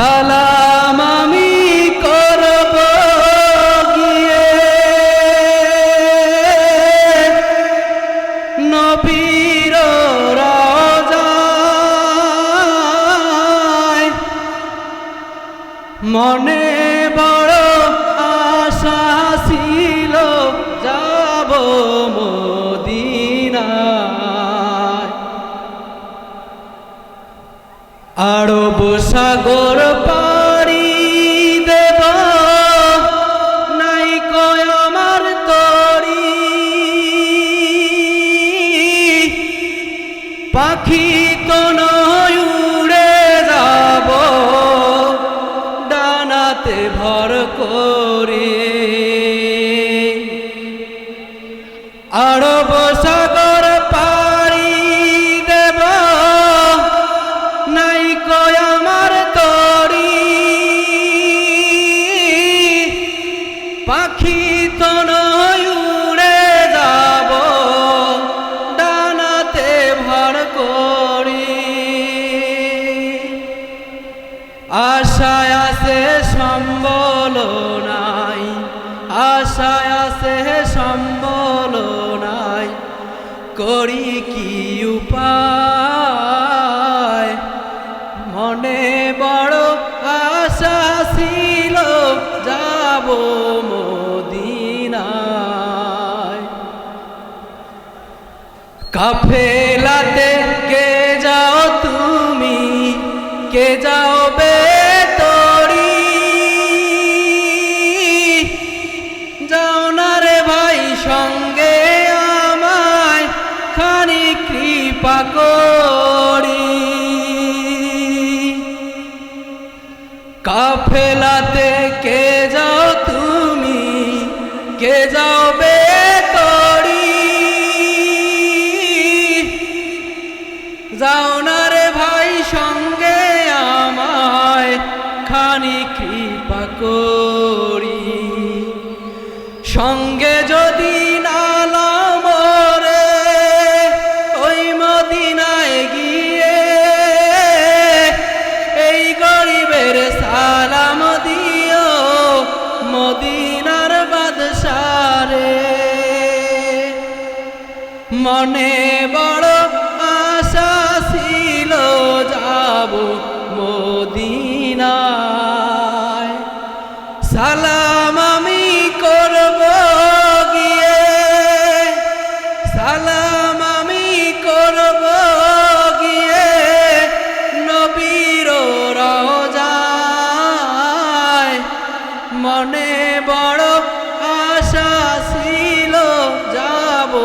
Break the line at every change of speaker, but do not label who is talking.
সালাম আমি করব গিয়ে। নবীর মনে বড় আশা ছিল যাব মদিনায়। আরব সাগর পাখি তো নয় উড়ে যাব, ডানাতে ভর করে। আরব সাগর পারি দেব, নাই কয় আমার তরি। পাখি আশায় আছে সম্বল নাই। আশায় আছে সম্বল নাই। করি কি উপায়? মনে বড় আশা ছিল, যাব মদিনায়। কাফেলাতে কে যাও তুমি? কে যাও করি কাফেলাতে কে যাও তুমি? কে যাও বে মনে বড় আশা ছিল যাব মদিনায়। সালাম আমি করব গিয়ে, সালাম আমি করব গিয়ে নবীর রোজায় মনে বড় আশা ছিল